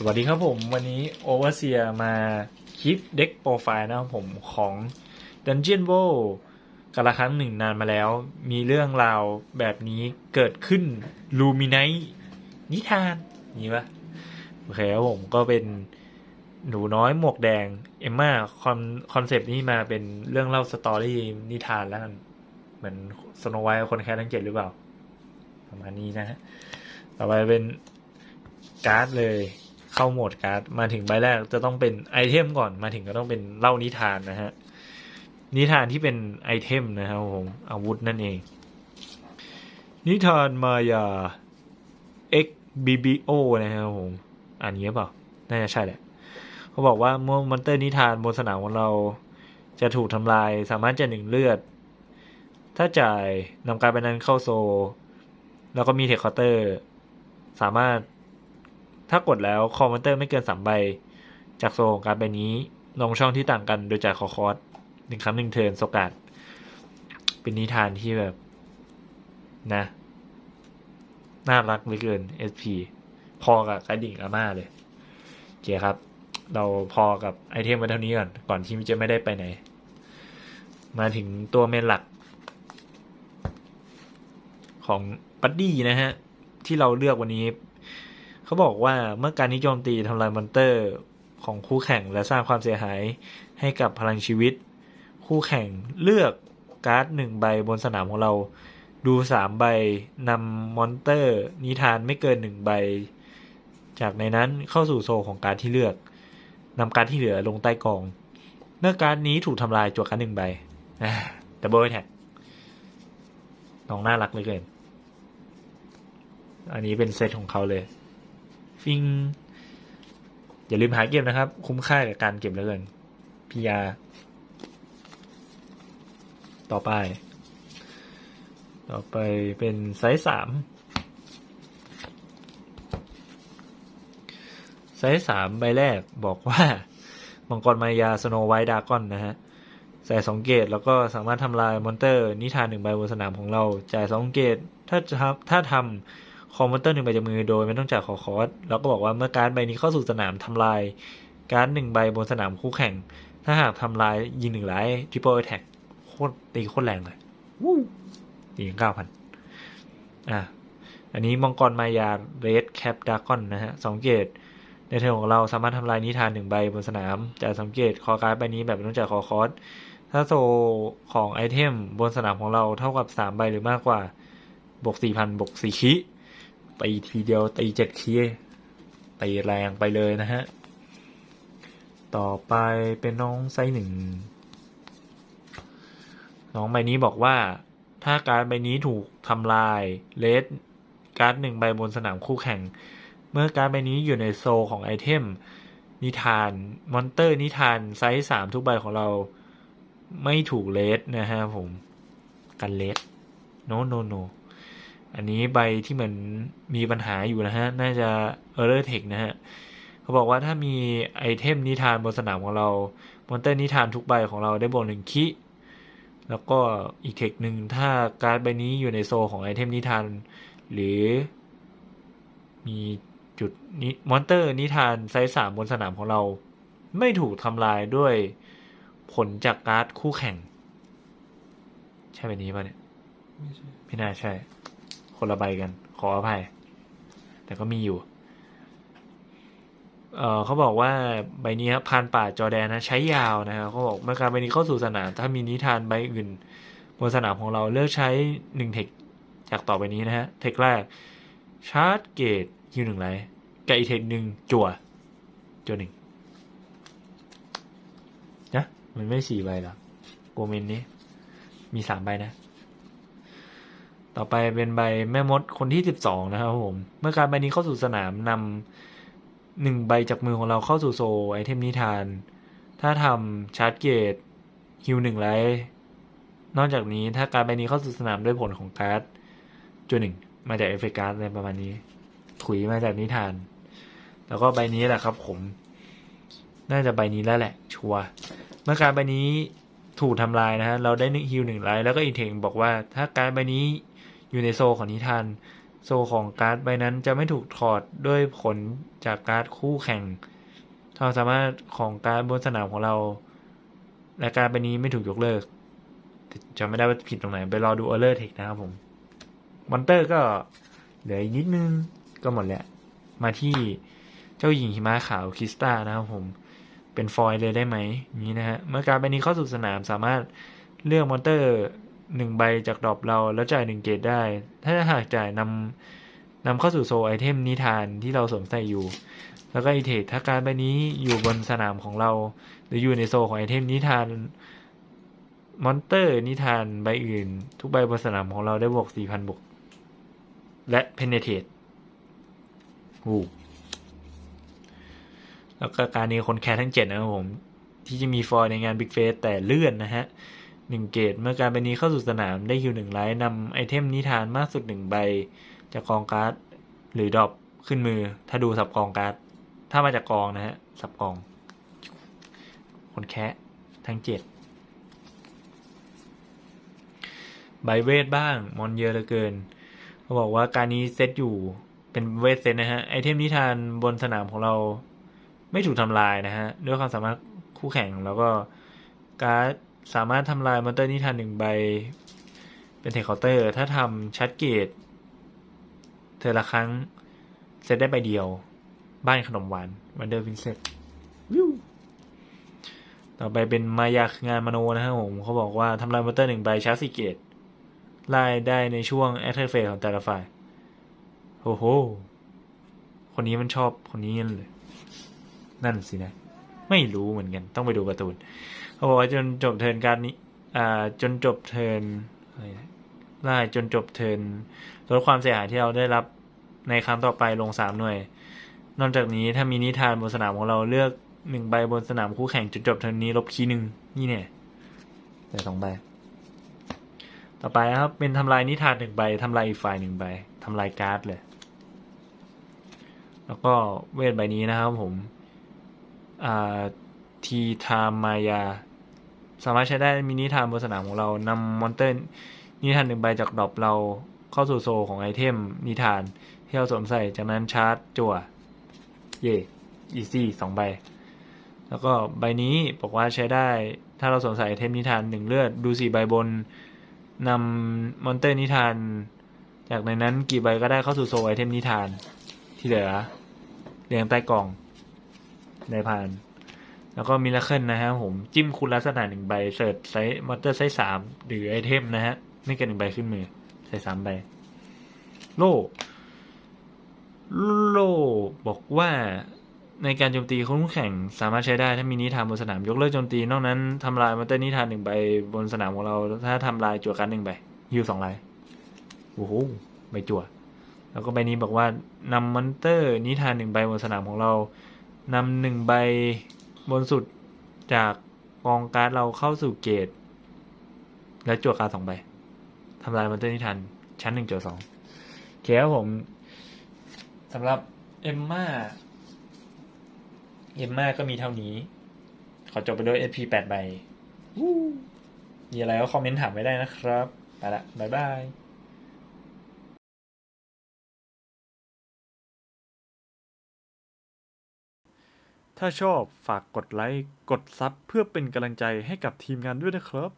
สวัสดีครับผมวันนี้โอเวอร์เซียมาคลิปเด็กโปรไฟล์นะครับผมของ Dungeon w o r l กันละครั้งหนึ่งนานมาแล้ว มีเรื่องราวแบบนี้เกิดขึ้น ลูมิไนนิทานนี่ปะโอเคครับผมก็เป็นหนูน้อยหมวกแดง เอมมาคอนคอนเซปต์นี้มาเป็นเรื่องเล่าสตอรี่นิทานแล้วกันเหมือนสโนไวท์คนแค่ทั้งเจ็ดหรือเปล่า ประมาณนี้นะฮะต่อไปเป็นการ์ดเลย เข้าโหมดการ์ดมาถึงใบแรกจะต้องเป็นไอเทมก่อนมาถึงก็ต้องเป็นเล่านิทานนะฮะ นิทานที่เป็นไอเทมนะครับผมอาวุธนั่นเอง นิทานมายา X BBO นะครับผมอ่านงี้เปล่าน่าจะใช่แหละเขาบอกว่าเมื่อมอนเตอร์นิทานบนสนามของเราจะถูกทำลายสามารถจะหนึ่งเลือด ถ้าจ่ายนำการไปนั้นเข้าโซ แล้วก็มีเทคคาน์เตอร์ สามารถ ถ้ากดแล้วคอมมอนเตอร์ไม่เกินสามใบ จากโซของการใบนี้ ลงช่องที่ต่างกันโดยจ่ายคอคอสหนึ่งครั้งหนึ่งเทินโซกาดเป็นนิทานที่แบบ นะ น่ารักเหลือเกิน SP พอกับกระดิ่งอาม่าเลยโอเคครับ เราพอกับไอเทมไว้เท่านี้ก่อน ก่อนที่จะไม่ได้ไปไหน มาถึงตัวเมนหลัก ของบัดดี้นะฮะ ที่เราเลือกวันนี้ เขาบอกว่าเมื่อการนิโจมตีทำลายมอนเตอร์ของคู่แข่งและสร้างความเสียหายให้กับพลังชีวิต คู่แข่งเลือกการ์ดหนึ่งใบบนสนามของเรา ดูสามใบนำมอนเตอร์ นิทานไม่เกินหนึ่งใบ จากในนั้นเข้าสู่โซลของการดที่เลือกนำการ์ดที่เหลือลงใต้กอง เมื่อการดนี้ถูกทำลายจวการ์ดหนึ่งใบแต่เบอร์แท็กน้องน่ารักเหลยเกิน อันนี้เป็นเซตของเขาเลย ฟิง อย่าลืมหาเก็บนะครับ คุ้มค่ากับการเก็บเหลือเกินพิยา ต่อไป ต่อไปเป็นไซส์สามไซส์สามใบแรกบอกว่า มังกรมายาสโนไวท์ดากอนนะฮะใส่สองเกตแล้วก็สามารถทำลายมอนเตอร์นิทานหนึ่งใบบนสนามของเรา จ่ายสองเกตถ้าจะทำถ้าทำ คอมมอนเตอร์หนึ่งใบจากมือโดยไม่ต้องจ่ายขอคอร์สแล้วก็บอกว่าเมื่อการ์ดใบนี้เข้าสู่สนามทำลาย การ์ดหนึ่งใบบนสนามคู่แข่ง ถ้าหากทำลายยิงหนึ่งไลท์ทริปเปิลแท็กโคตรตีโคตรแรงเลยวู้ตีเก้าพันอะอันนี้มังกรมายาเรดแคปดากอนนะฮะสองเกตในเทอร์ของเราสามารถทำลายนิทานหนึ่งใบบนสนามจ่ายสังเกตคอการ์ดใบนี้แบบไม่ต้องจ่ายคอคอร์สถ้าโซของไอเทมบนสนามของเราเท่ากับสามใบหรือมากกว่า บวกสี่พันบวกสี่คิ ตีทีเดียวตีเจ็ดคีตีแรงไปเลยนะฮะ ต่อไปเป็นน้องไซส์หนึ่ง น้องใบนี้บอกว่า ถ้าการใบนี้ถูกทำลายเลสการ์ดหนึ่งใบบนสนามคู่แข่ง เมื่อการใบนี้อยู่ในโซลของไอเทมนิทาน มอนเตอร์นิทานไซส์สามทุกใบของเราไม่ถูกเลสนะฮะผม กันเลสโนโนโน อันนี้ใบที่เหมือนมีปัญหาอยู่นะฮะ น่าจะ Error Text นะฮะ เขาบอกว่าถ้ามีไอเทมนิทานบนสนามของเรามอนเตอร์นิทานทุกใบของเราได้บวกหนึ่งคิ แล้วก็อีกเทคหนึ่งถ้าการ์ดใบนี้อยู่ในโซของไอเทมนิทาน หรือ มีจุดนี้มอนเตอร์นิทานไซส์สามบนสนามของเรา ไม่ถูกทำลายด้วยผลจากการ์ดคู่แข่ง ใช่แบบนี้ป่ะเนี่ย ไม่ใช่ไม่น่าใช่ คนละใบกัน ขออภัย แต่ก็มีอยู่ เออเขาบอกว่าใบนี้ครับพานป่าจอแดนนะใช้ยาวนะครับเขาบอกเมื่อการใบนี้เข้าสู่สนาม ถ้ามีนิทานใบอื่นบนสนามของเราเลือกใช้หนึ่งเทคจากต่อไปนี้นะฮะ เทคแรกชาร์จเกตฮิวหนึ่งไรกับอีเทคหนึ่งจั่วจั่วหนึ่งนะมันไม่สี่ใบหรอโกเมนนี้ มีสามใบนะ ต่อไปเป็นใบแม่มดคนที่สิบสองนะครับผม เมื่อการใบนี้เข้าสู่สนามนำหนึ่งใบจากมือของเราเข้าสู่โซไอเทมนิทาน ถ้าทำชาร์จเกตฮิวหนึ่งไลท์นอกจากนี้ถ้าการใบนี้เข้าสู่สนามด้วยผลของการ์ดจุดหนึ่งมาจากเอฟเฟกการ์ดอะไรประมาณนี้ ถุยมาจากนิทาน แล้วก็ใบนี้แหละครับผม น่าจะใบนี้แล้วแหละ ชัวเมื่อการใบนี้ถูกทำลายนะฮะเราได้หนึ่งฮิวหนึ่งไลท์แล้วก็อีเทงบอกว่า ถ้าการใบนี้ อยู่ในโซของนิทาน โซของการ์ดใบนั้นจะไม่ถูกถอดด้วยผลจากการ์ดคู่แข่งความสามารถของการ์ดบนสนามของเรา และการ์ดใบนี้ไม่ถูกยกเลิกจำไม่ได้ว่าผิดตรงไหน ไปรอดูออเลอร์เทคนะครับผมมอนเตอร์ก็เหลืออีกนิดนึงก็หมดแล้ว มาที่เจ้าหญิงหิมะขาวคริสตานะครับผม เป็นฟอยเลยได้ไหมนี้นะฮะ เมื่อการดใบนี้เข้าสู่สนามสามารถเลือกมอนเตอร์ หนึ่งใบจากดรอปเราแล้วจ่ายหนึ่งเกตได้ ถ้าหากจ่ายนำนำเข้าสู่โซไอเทมนิทานที่เราสวมใส่อยู่ แล้วก็อีเทคถ้าการใบนี้อยู่บนสนามของเรา หรืออยู่ในโซของไอเทมนิทานมอนเตอร์นิทานใบอื่น ทุกใบบนสนามของเราได้บวก4,000บวก และเพนเนเทตอู้แล้วก็การนี้คนแคร์ทั้งเจ็ดนะครับผม ที่จะมีฟอยในงาน Big f a c e แต่เลื่อนนะฮะ หนึ่งเกตเมื่อการใบนี้เข้าสู่สนามได้คิวหนึ่งไลท์นำไอเทมนิทานมากสุดหนึ่งใบ จากกองการ์ด หรือดรอปขึ้นมือ ถ้าดูสับกองการ์ด ถ้ามาจากกองนะฮะ สับกอง คนแคะทั้งเจ็ดใบเวทบ้าง มอนเยอะเหลือเกินเขาบอกว่าการนี้เซตอยู่เป็นเวทเซตนะฮะ ไอเทมนิทานบนสนามของเราไม่ถูกทำลายนะฮะ ด้วยความสามารถคู่แข่งแล้วก็การ์ด สามารถทำลายมอนเตอร์นิทานหนึ่งใบ เป็นเทคเคาน์เตอร์ ถ้าทำชัดเกตเธอละครั้งเซตได้ใบเดียว บ้านขนมหวานวันเดอร์วินเซตวิวต่อไปเป็นมายางานมโนนะครับผมเขาบอกว่าทำลายมอนเตอร์หนึ่งใบชาร์จสี่เกตไล่ได้ในช่วงแอคเทอร์เฟสของแต่ละฝ่ายโอ้โห คนนี้มันชอบคนนี้เลย นั่นสินะ ไม่รู้เหมือนกัน ต้องไปดูการ์ตูนเขาบอกว่าจนจบเทิร์นการนี้อ่าจนจบเทิร์นอะไรนะไล่จนจบเทิร์นลดความเสียหายที่เราได้รับในครั้งต่อไปลงสามหน่วย นอกจากนี้ถ้ามีนิทานบนสนามของเราเลือกหนึ่งใบบนสนามคู่แข่งจนจบเทิร์นนี้ลบคีย์หนึ่งนี่เนี่ยแต่สองใบต่อไปนะครับ เป็นทำลายนิทานหนึ่งใบทำลายอีกฝ่ายหนึ่งใบทำลายการ์ดเลย แล้วก็เวทใบนี้นะครับผม ทีทามมายา สามารถใช้ได้มินิทามบนสนามของเรานำมอนเตอร์นิทานหนึ่งใบจากดรอปเราเข้าสู่โซของไอเทมนิทานที่เราสวมใส่จากนั้นชาร์จจั่ว เย่อีซี่สองใบ แล้วก็ใบนี้บอกว่าใช้ได้ถ้าเราสวมใส่ไอเทมนิทานหนึ่งเลือดดูสี่ใบบนนำมอนเตอร์นิทาน จากในนั้นกี่ใบก็ได้เข้าสู่โซไอเทมนิทานที่เหลือเรียงใต้กล่อง ในผ่าน แล้วก็มิราเคิลนะฮะผมจิ้มคุณลักษณะหนึ่งใบเสิร์ชไซส์มอเตอร์ไซส์สามหรือไอเทมนะฮะไม่เกินหนึ่งใบขึ้นมือใส่สามใบ โล่โล่บอกว่าในการโจมตีคู่แข่งสามารถใช้ได้ถ้ามีนิทานบนสนามยกเลิกโจมตี นอกนั้นทำลายมอนเตอร์นิทานหนึ่งใบบนสนามของเรา ถ้าทำลายจั่วการหนึ่งใบฮิวสองลน์โอ้โหใบจั่ว แล้วก็ใบนี้บอกว่านำมอนเตอร์นิทานหนึ่งใบบนสนามของเรา นำหนึ่งใบบนสุดจากกองการ์ดเราเข้าสู่เกต และจั่วการ์ดสองใบทำลายมอนเตอร์นิทานชั้นหนึ่งจั่วสองเคครับผมสำหรับเอมมาเอมมาก็มีเท่านี้ ขอจบไปด้วย SP แปดใบมีอะไรก็คอมเมนต์ถามไว้ได้นะครับ ไปละ บ๊ายบาย ถ้าชอบฝากกดไลค์ กดซับเพื่อเป็นกำลังใจให้กับทีมงานด้วยนะครับ